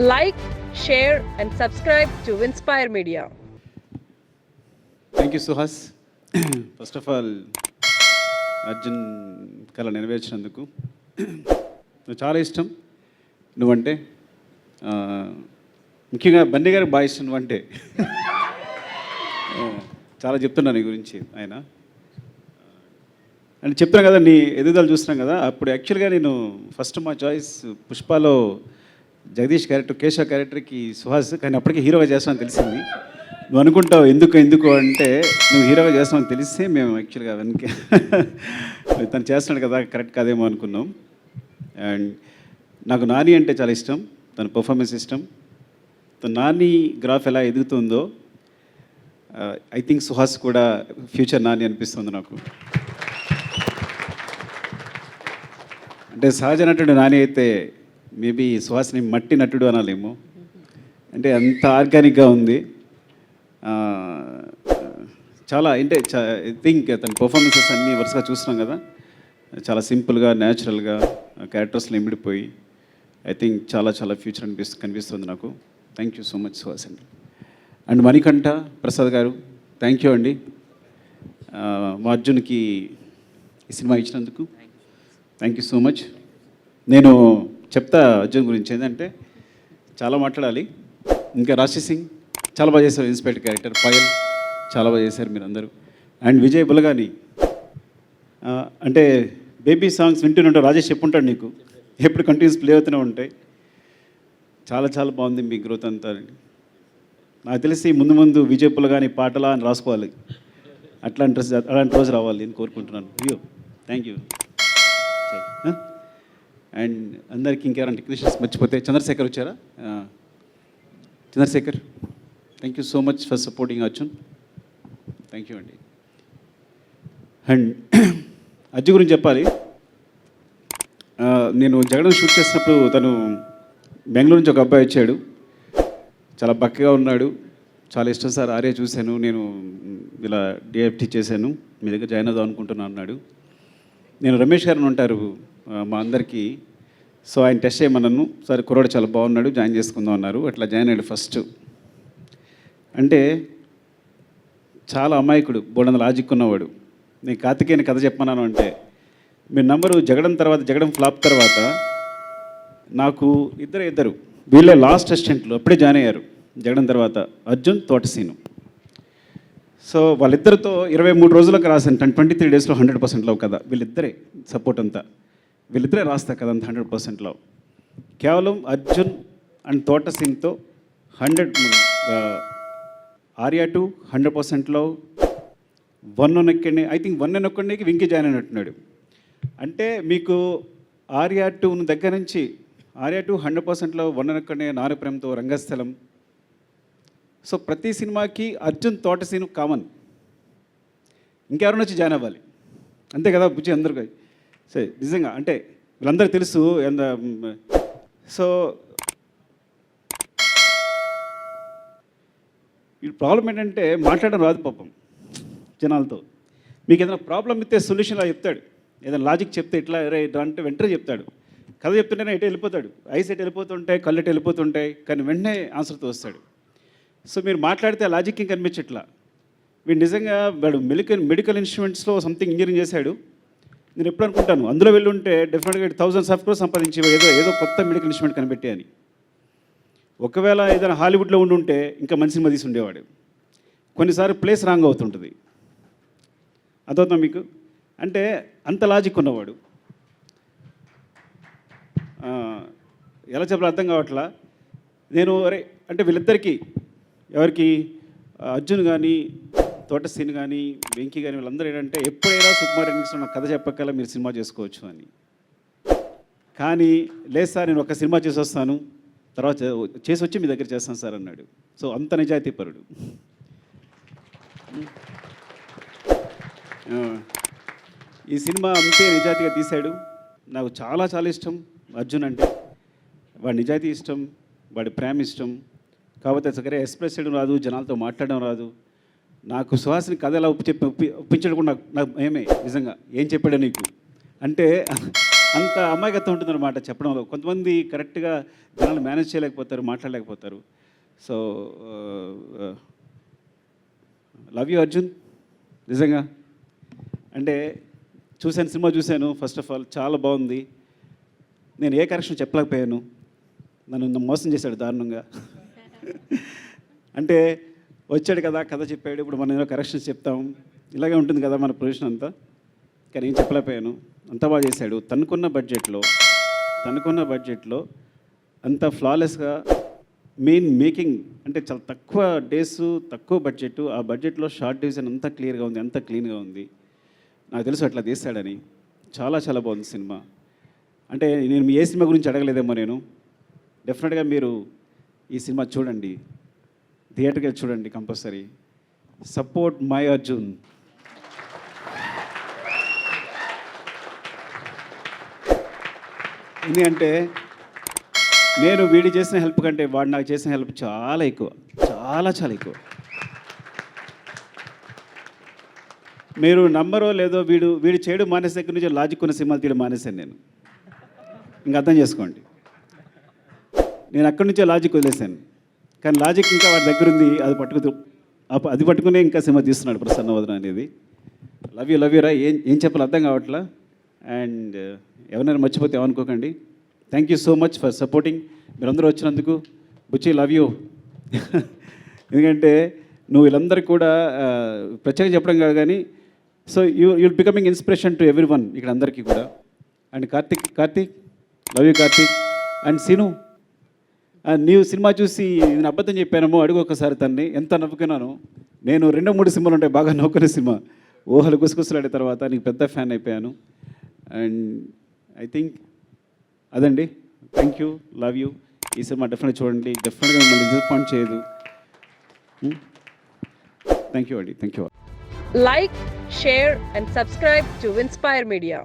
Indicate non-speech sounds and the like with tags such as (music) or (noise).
Like share and subscribe to inspire media thank you Suhas first of all Arjun కళ నెరవేర్చినందుకు నువ్వు చాలా ఇష్టం. నువ్వంటే ముఖ్యంగా బండి గారికి బాగా ఇష్టం నువ్వంటే. చాలా చెప్తున్నాను నీ గురించి ఆయన. అండ్ చెప్పాను కదా నీ ఎదుగుదల చూస్తున్నాం కదా అప్పుడు యాక్చువల్గా నేను ఫస్ట్ మా చాయిస్ పుష్పలో జగదీష్ క్యారెక్టర్ కేశవ క్యారెక్టర్కి సుహాస్ కానీ అప్పటికే హీరోగా చేస్తామని తెలిసింది. నువ్వు అనుకుంటావు ఎందుకు ఎందుకు అంటే నువ్వు హీరోగా చేస్తామని తెలిస్తే మేము యాక్చువల్గా వెనక (laughs) తను చేస్తున్నాడు కదా కరెక్ట్ కాదేమో అనుకున్నాం. అండ్ నాకు నాని అంటే చాలా ఇష్టం తన పర్ఫార్మెన్స్ ఇష్టం. తన నాని గ్రాఫ్ ఎలా ఎదుగుతుందో ఐ థింక్ సుహాస్ కూడా ఫ్యూచర్ నాని అనిపిస్తుంది నాకు. అంటే సహజ నటుడు నాని అయితే మేబీ సుహాస్ని మట్టి నటుడు అనాలేమో. అంటే అంత ఆర్గానిక్గా ఉంది. చాలా అంటే ఐ థింక్ తన పర్ఫార్మెన్సెస్ అన్నీ వరుసగా చూస్తున్నాం కదా. చాలా సింపుల్గా న్యాచురల్గా క్యారెక్టర్స్లో ఇమిడిపోయి ఐ థింక్ చాలా చాలా ఫ్యూచర్ అనిపిస్తు కనిపిస్తుంది నాకు. Thank you so much Suhas అండి అండ్ మణికంఠ ప్రసాద్ గారు థ్యాంక్ యూ అండి. మా అర్జున్కి ఈ సినిమా ఇచ్చినందుకు. థ్యాంక్ యూ సో మచ్ నేను చెప్తా అర్జున్ గురించి ఏంటంటే చాలా మాట్లాడాలి. ఇంకా రాశి సింగ్ చాలా బాగా చేశారు ఇన్స్పెక్టర్ క్యారెక్టర్ పయల్ చాలా బాగా చేశారు మీరు అందరూ అండ్ విజయ్ బులగాని అంటే బేబీ సాంగ్స్ వింటూనే రాజేష్ చెప్పుంటాడు నీకు. ఎప్పుడు కంటిన్యూస్ ప్లే అవుతూనే ఉంటాయి. చాలా చాలా బాగుంది మీ గ్రోత్ అంతా. నాకు తెలిసి ముందు ముందు విజయ్ పులగాని పాటలా అని రాసుకోవాలి. అట్లాంటి రోజు అలాంటి రోజు రావాలి నేను కోరుకుంటున్నాను. అయ్యో థ్యాంక్ యూ అండ్ అందరికీ ఇంకెవరైనా టెక్నీషియన్స్ మర్చిపోతే చంద్రశేఖర్ వచ్చారా? Chandrashekar thank you so much for supporting Arjun thank you అండి. అండ్ (clears throat) అజ్జు గురించి చెప్పాలి. నేను జగడం షూట్ చేసినప్పుడు తను బెంగళూరు నుంచి ఒక అబ్బాయి వచ్చాడు. చాలా బక్కగా ఉన్నాడు. చాలా ఇష్టం సార్ ఆర్య చూశాను. నేను ఇలా డిఎఫ్టీ చేశాను. మీ దగ్గర జాయిన్ అవుదాం అనుకుంటున్నాను అన్నాడు. నేను రమేష్ గారిని ఉంటారు. మా అందరికీ సో ఆయన టెస్ట్ చేయమన్నాను. సరే కుర్రాడు చాలా బాగున్నాడు జాయిన్ చేసుకుందాం అన్నారు. అట్లా జాయిన్ అయ్యాడు ఫస్ట్. అంటే చాలా అమాయకుడు బోడంత లాజిక్ ఉన్నవాడు. నేను కార్తికేయని కథ చెప్పన్నాను అంటే మీ నంబరు జగడం తర్వాత జగడం ఫ్లాప్ తర్వాత నాకు ఇద్దరు ఇద్దరు. వీళ్ళే లాస్ట్ అసిస్టెంట్లు అప్పుడే జాయిన్ అయ్యారు జగడం తర్వాత అర్జున్ తోటసీను. సో వాళ్ళిద్దరితో ఇరవై మూడు రోజులకు రాసాను టెన్ ట్వంటీ త్రీ డేస్లో హండ్రెడ్ పర్సెంట్ కదా వీళ్ళిద్దరే సపోర్ట్ అంతా. వీళ్ళిద్దరే రాస్తా కదా అంత హండ్రెడ్ పర్సెంట్లో కేవలం అర్జున్ అండ్ తోట సింగ్తో హండ్రెడ్ ఆర్యా టూ హండ్రెడ్ పర్సెంట్లో వన్ ఒక్కడిని ఐ థింక్ వన్ ఒక్కడికి వింకి జాయిన్ అయినట్టున్నాడు. అంటే మీకు ఆర్యా టూ దగ్గర నుంచి ఆర్యా టూ హండ్రెడ్ పర్సెంట్లో వన్ ఒక్కడిని నారు ప్రేమతో రంగస్థలం. సో ప్రతి సినిమాకి అర్జున్ తోట సీను కామన్ ఇంకెవరైనా వచ్చి జాయిన్ అవ్వాలి? అంతే కదా బుజ్జి అందరికీ. సరే నిజంగా అంటే వీళ్ళందరికీ తెలుసు ఎంత సో ఈ ప్రాబ్లం ఏంటంటే మాట్లాడడం రాదు పాపం జనాలతో. మీకు ఏదైనా ప్రాబ్లం ఇస్తే సొల్యూషన్ అలా చెప్తాడు. ఏదైనా లాజిక్ చెప్తే ఇట్లా ఇట్లా అంటే వెంటనే చెప్తాడు. కథ చెప్తుంటేనే ఎటు వెళ్ళిపోతాడు. ఐస్ ఎటు వెళ్ళిపోతుంటాయి కళ్ళు ఎటు వెళ్ళిపోతుంటాయి కానీ వెంటనే ఆన్సర్తో వస్తాడు. సో మీరు మాట్లాడితే లాజిక్ ఏం కనిపించట్లా? వీడు నిజంగా వాడు మెడికల్ మెడికల్ ఇన్స్ట్రుమెంట్స్లో సంథింగ్ ఇంజనీరింగ్ చేశాడు. నేను ఎప్పుడు అనుకుంటాను? అందులో వెళ్ళుంటే డెఫినెట్గా థౌసండ్ ఆఫ్ క్రోస్ సంపాదించి ఏదో ఏదో కొత్త మెడికల్ ఇన్స్ట్రుమెంట్ కనిపెట్టే అని. ఒకవేళ ఏదైనా హాలీవుడ్లో ఉండి ఉంటే ఇంకా మంచి సినిమా తీసి ఉండేవాడు. కొన్నిసార్లు ప్లేస్ రాంగ్ అవుతుంటుంది. అదవుతుందా మీకు? అంటే అంత లాజిక్ ఉన్నవాడు. ఎలా చెప్పాలో అర్థం కావట్లా? నేను అరే అంటే వీళ్ళిద్దరికీ ఎవరికి? అర్జున్ కానీ తోట సీన్ కానీ వెంకీ కానీ వీళ్ళందరూ ఏంటంటే ఎప్పుడైనా సుకుమార్ ఎన్నికలు నాకు కథ చెప్పక్కల మీరు సినిమా చేసుకోవచ్చు అని. కానీ లేదు సార్ నేను ఒక సినిమా చేసి వస్తాను. తర్వాత చేసి వచ్చి మీ దగ్గర చేస్తాను సార్ అన్నాడు. సో అంత నిజాయితీ పరుడు ఈ సినిమా అంతే నిజాయితీగా తీశాడు. నాకు చాలా చాలా ఇష్టం అర్జున్ అంటే. వాడి నిజాయితీ ఇష్టం వాడి ప్రేమ ఇష్టం. కాకపోతే సరే ఎక్స్ప్రెస్ చేయడం రాదు జనాలతో మాట్లాడడం రాదు. నాకు సుహాసిని కథ ఎలా ఒప్పి చెప్పి ఒప్పి ఒప్పించడం కూడా నాకు నాకు ఏమే నిజంగా ఏం చెప్పాడు నీకు? అంటే అంత అమాయకత్వం ఉంటుందన్నమాట చెప్పడంలో. కొంతమంది కరెక్ట్గా జనాలు మేనేజ్ చేయలేకపోతారు మాట్లాడలేకపోతారు. So love you Arjun? నిజంగా? అంటే చూశాను సినిమా చూశాను ఫస్ట్ ఆఫ్ ఆల్ చాలా బాగుంది. నేను ఏ కరెక్షన్ చెప్పలేకపోయాను. నన్ను మోసం చేశాడు దారుణంగా. అంటే వచ్చాడు కదా కథ చెప్పాడు ఇప్పుడు మనం ఏదో కరెక్షన్స్ చెప్తాం. ఇలాగే ఉంటుంది కదా మన పొజిషన్ అంతా. కానీ ఏం చెప్పలేకపోయాను. అంత బాగా చేశాడు. తనకున్న బడ్జెట్లో తనకున్న బడ్జెట్లో అంత ఫ్లాలెస్గా మెయిన్ మేకింగ్ అంటే చాలా తక్కువ డేస్ తక్కువ బడ్జెట్ ఆ బడ్జెట్లో షార్ట్ డివిజన్ అంతా క్లియర్గా ఉంది అంతా క్లీన్గా ఉంది. నాకు తెలుసు అట్లా తీస్తాడని చాలా చాలా బాగుంది సినిమా. అంటే నేను ఏ సినిమా గురించి అడగలేదేమో నేను. డెఫినెట్గా మీరు ఈ సినిమా చూడండి. థియేటర్కి వెళ్ళి చూడండి కంపల్సరీ. Support my Arjun. ఎందుకంటే నేను వీడి చేసిన హెల్ప్ కంటే వాడు నాకు చేసిన హెల్ప్ చాలా ఎక్కువ. చాలా చాలా ఎక్కువ. మీరు నమ్మరో లేదో వీడు వీడు చేయడం మానేసే దగ్గర నుంచి లాజిక్ ఉన్న సినిమాలు తీయడం మానేశాను నేను. ఇంకా అర్థం చేసుకోండి. నేను అక్కడి నుంచే లాజిక్ వదిలేశాను. కానీ లాజిక్ ఇంకా వాడి దగ్గర ఉంది అది పట్టుకుతూ. అది పట్టుకునే ఇంకా సినిమా తీస్తున్నాడు ప్రసన్న వదన అనేది. లవ్ యూ లవ్ యూ రా ఏం ఏం చెప్పాలో అర్థం కావట్లా? అండ్ ఎవరైనా మర్చిపోతే ఏమనుకోకండి. Thank you so much for supporting మీరందరూ వచ్చినందుకు బుచ్చి లవ్ యూ. ఎందుకంటే నువ్వు వీళ్ళందరికీ కూడా ప్రత్యేకంగా చెప్పడం కాదు కానీ so you you'll becoming inspiration to everyone ఇక్కడ అందరికీ కూడా. And Karthik Karthik love you Karthik. And Seenu నీవు సినిమా చూసి నేను అబద్ధం చెప్పానేమో అడుగు ఒకసారి తన్ని. ఎంత నవ్వుకున్నాను? నేను రెండో మూడు సినిమాలు ఉంటాయి బాగా నవ్వుకునే సినిమా. ఊహలు గుసగుసలాడే తర్వాత నీకు పెద్ద ఫ్యాన్ అయిపోయాను. అండ్ ఐ థింక్ అదండి. Thank you love you. ఈ సినిమా డెఫినెట్ చూడండి. డెఫినెట్గా మిమ్మల్ని డిసప్పాయింట్ చేయదు. థ్యాంక్ యూ అండి. Thank you. Like share and subscribe to Inspire Media